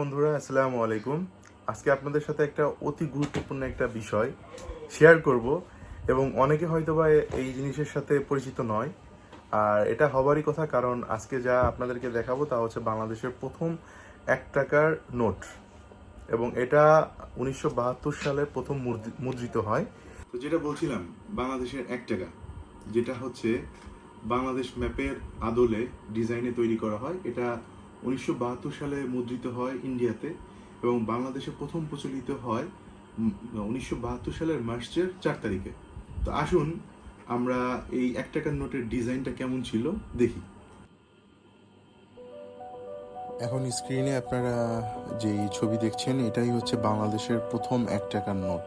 বন্ধুরা, আসসালামু আলাইকুম। আজকে আপনাদের সাথে একটা অতি গুরুত্বপূর্ণ একটা বিষয় শেয়ার করব এবং অনেকে হয়তো বা এই জিনিসের সাথে পরিচিত নয়। আর এটা হবারই কথা, কারণ আজকে যা আপনাদেরকে দেখাবো তা হচ্ছে বাংলাদেশের প্রথম এক টাকার নোট এবং এটা উনিশশো বাহাত্তর সালে প্রথম মুদ্রিত হয়। তো যেটা বলছিলাম, বাংলাদেশের এক টাকা, যেটা হচ্ছে বাংলাদেশ ম্যাপের আদলে ডিজাইনে তৈরি করা হয়। এটা উনিশশো বাহাত্তর সালে মুদ্রিত হয় ইন্ডিয়াতে এবং বাংলাদেশে প্রথম প্রচলিত হয় উনিশশো বাহাত্তর সালের মার্চের চার তারিখে। তো আসুন আমরা এই এক টাকার নোটের ডিজাইনটা কেমন ছিল দেখি। এখন স্ক্রিনে আপনারা যেই ছবি দেখছেন, এটাই হচ্ছে বাংলাদেশের প্রথম এক টাকার নোট,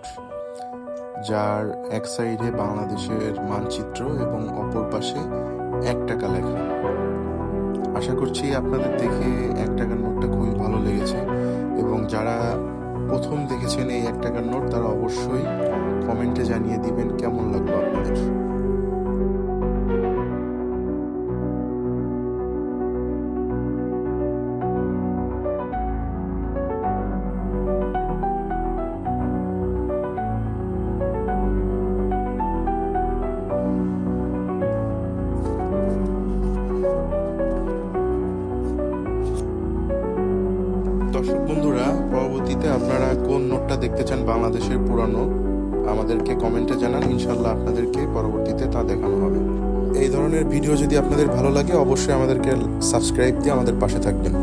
যার এক সাইডে বাংলাদেশের মানচিত্র এবং অপর পাশে এক টাকা লেখা। আশা করছি আপনাদের দেখে এক টাকার নোটটা খুবই ভালো লেগেছে। এবং যারা প্রথম দেখেছেন এই এক টাকার নোট, তারা অবশ্যই কমেন্টে জানিয়ে দিবেন কেমন লাগল আপনাদের। দর্শক বন্ধুরা, পরবর্তীতে আপনারা কোন নোটটা দেখতে চান বাংলাদেশের পুরানো, আমাদেরকে কমেন্টে জানান ইনশাল্লাহ আপনাদেরকে পরবর্তীতে তা দেখানো হবে। এই ধরনের ভিডিও যদি আপনাদের ভালো লাগে, অবশ্যই আমাদেরকে সাবস্ক্রাইব দিয়ে আমাদের পাশে থাকবেন।